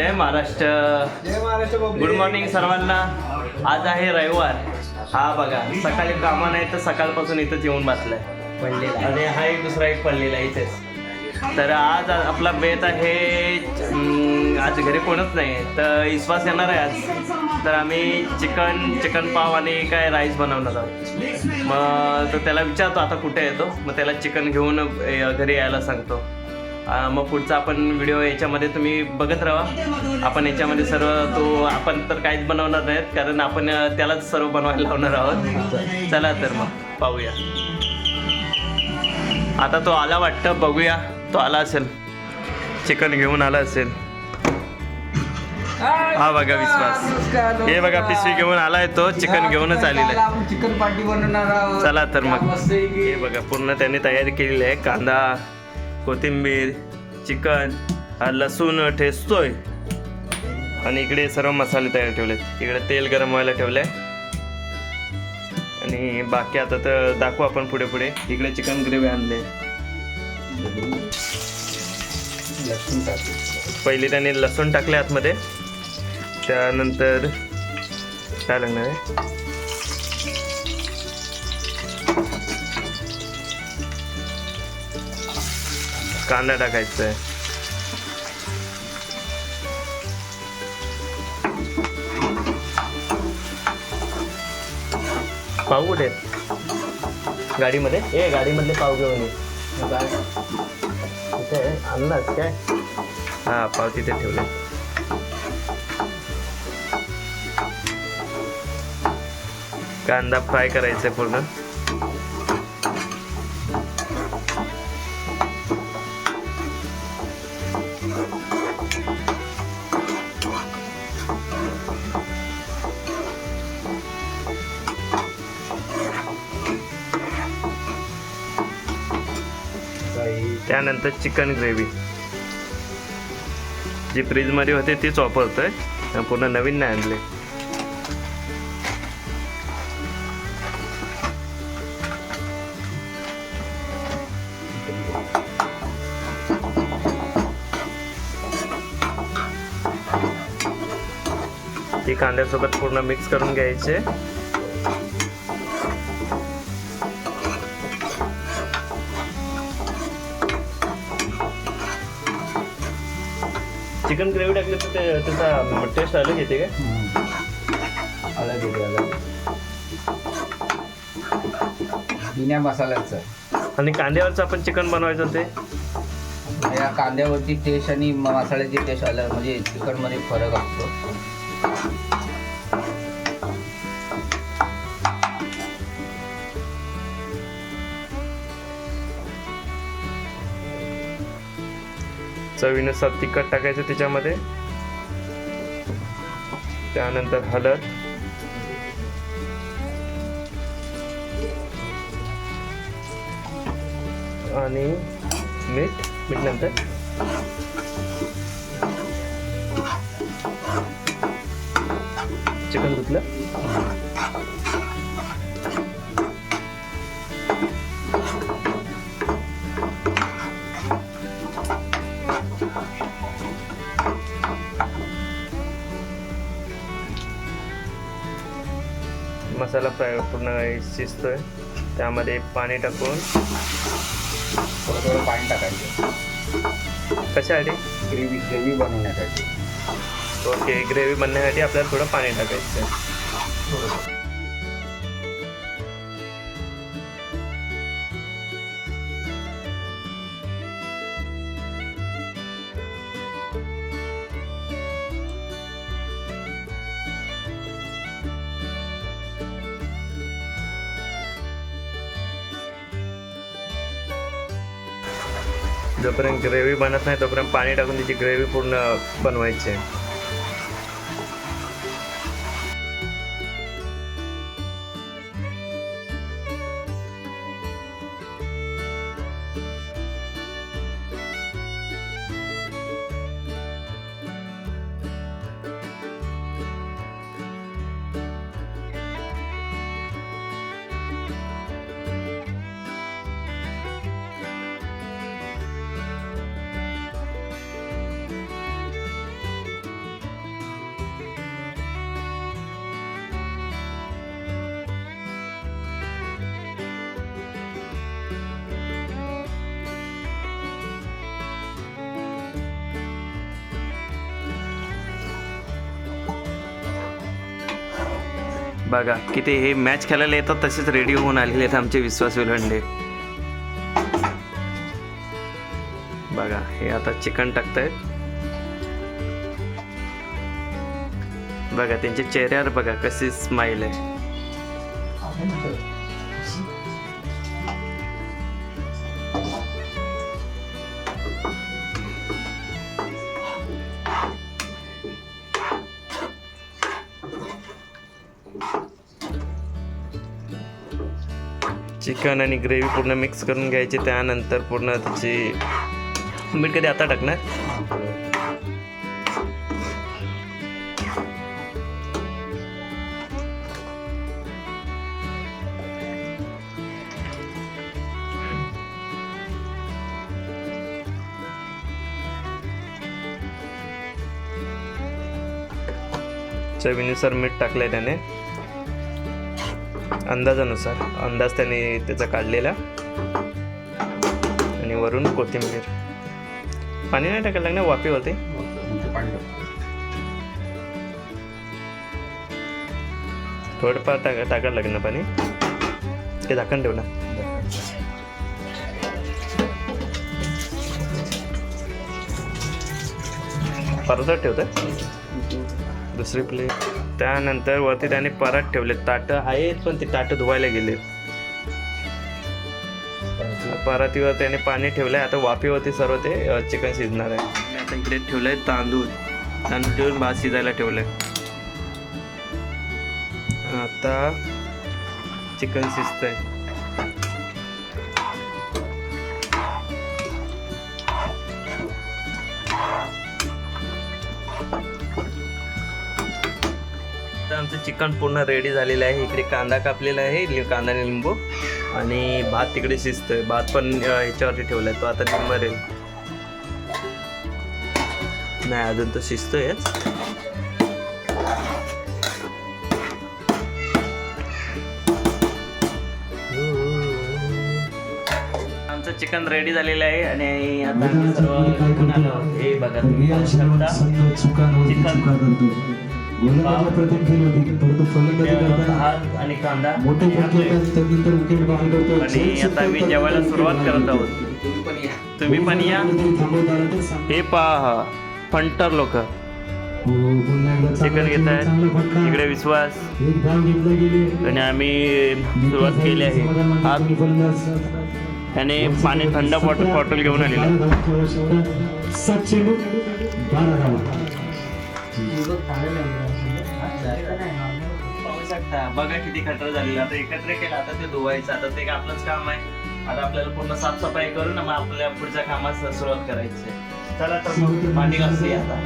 जय महाराष्ट्र. जय Maharashtra. Good morning सर्वांना. आज आहे रविवार. हा बघा सकाळी कामा नाही तर सकाळपासून इथंच येऊन बसलाय. पडलेला. आणि हा एक दुसरा एक पडलेला आहे इथेच. तर आज आपला बेत आहे आज घरी कोणच नाही तर विश्वास येणार आहे आज. तर आम्ही चिकन चिकन पाव आणि काय राईस बनवणार आहोत. मग तर त्याला विचारतो आता कुठे येतो मग त्याला चिकन घेऊन घरी यायला सांगतो. मग पुढचा आपण व्हिडिओ याच्यामध्ये तुम्ही बघत राहा. आपण याच्यामध्ये सर्व तो आपण तर काहीच बनवणार नाहीत कारण आपण त्यालाच सर्व बनवायला लावणार आहोत. चला तर मग पाहूया. आता तो आला वाटतं बघूया. तो आला असेल. चिकन घेऊन आला असेल. हा बघा विश्वास. हे बघा. पिशवी घेऊन आलाय तो चिकन घेऊनच आलेला आहे. चिकन पार्टी बनवणार चला तर मग. हे बघा पूर्ण त्यांनी तयारी केलेली आहे. कांदा कोथिंबीर चिकन हा लसूण ठेचतोय. आणि इकडे सर्व मसाले तयार ठेवले इकडे तेल गरम व्हायला ठेवलंय. आणि बाकी आता तर दाखवू आपण पुढे पुढे. इकडे चिकन ग्रेव्ही आणले. लसूण टाकू. पहिले त्याने लसूण टाकले आतमध्ये. त्यानंतर काय लागणार आहे? कांदा टाकायचा आहे. पाव कुठे गाडीमध्ये? ए गाडीमधले पाव घेऊन ये. तिथे काय? काय? हा पाव तिथे ठेवले. कांदा फ्राय करायचा आहे पूर्ण. त्यानंतर चिकन ग्रेव्ही. जी फ्रीजमध्ये होते तीच वापरतोय. आहे पूर्ण नवीन नाही आणले. ती कांद्यासोबत पूर्ण मिक्स करून घ्यायचे. चिकन ग्रेव्ही टाकली तर ते- त्याचा टेस्ट अलग येते काय. अलग येते अलग बिना मसाल्याचं. आणि कांद्यावरचं आपण चिकन बनवायचं ते? या कांद्यावरची टेस्ट आणि मसाल्याची टेस्ट अलग म्हणजे चिकनमध्ये फरक असतो. चवीनुसार तिखट टाकायचं त्याच्यामध्ये. त्यानंतर हळद. आणि मीठ मीठ नंतर. चिकन धुतलं. मसाला फ्राय पूर्ण शिजतोय. त्यामध्ये पाणी टाकून. थोडं थोडं पाणी टाकायचं. कशासाठी ग्रेव्ही ग्रेव्ही बनवण्यासाठी. ओके ग्रेव्ही बनण्यासाठी आपल्याला थोडं पाणी टाकायचं जोपर्यंत ग्रेव्ही बनत नाही तोपर्यंत पाणी टाकून त्याची ग्रेव्ही पूर्ण बनवायची. आहे बघा किती हे मॅच खेळायला येतात तसेच रेडी होऊन आलेले आहेत आमचे विश्वास विलंडे बघा हे आता चिकन टाकतायत बघा त्यांच्या चेहऱ्यावर बघा कशी स्माईल आहे. चिकन आणि ग्रेव्ही पूर्ण मिक्स करून घ्यायची त्यानंतर पूर्ण त्याची मीठ कधी आता टाकणार? चवीनुसार मीठ टाकलंय त्याने. अंदाजानुसार अंदाज त्याने त्याचा काढलेला. आणि वरून कोथिंबीर. पाणी नाही टाकायला लागणार वाफी होते. थोडंफार टाका टाकायला लागेल ना पाणी? ते झाकण ठेव ना. परत ठेवतोय. दुसरी प्लेट त्यानंतर वरती त्याने परत ठेवले. ताटं आहेत पण ते ताटं धुवायला गेले. परातीवर त्याने पाणी ठेवलंय. आता वाफीवरती सर्व ते चिकन शिजणार आहे. मी आता इकडे ठेवलंय तांदूळ. तांदूळ ठेवून भात शिजायला ठेवलंय. आता चिकन शिजतंय. तर आमचं चिकन पूर्ण रेडी झालेलं आहे. इकडे कांदा कापलेला आहे. कांदा आणि लिंबू आणि भात तिकडे शिजतोय. भात पण ह्याच्यावरती ठेवलाय. तो आता निंबरेल नाही अजून तो शिजतोयच आमचं चिकन रेडी झालेलं आहे आणि आता सर्व घेऊन हे आणि कांदा. आणि आता आम्ही जेवायला सुरुवात करत आहोत. तुम्ही पण या. तुम्ही पण या हे पहा फंटर लोक. चिकन घेत आहेत. इकडे विश्वास. आणि आम्ही सुरुवात केली आहे. हा. त्याने पाणी थंड बॉटल बॉटल घेऊन आलेला धावा पाहू शकता बघा किती खटर झालेला आता एकत्र केला आता ते धुवायचं आता ते आपलंच काम आहे. आता आपल्याला पूर्ण साफसफाई करून मग आपल्या पुढच्या कामास सुरुवात करायची आहे. चला तर मग भांडी घालते आता.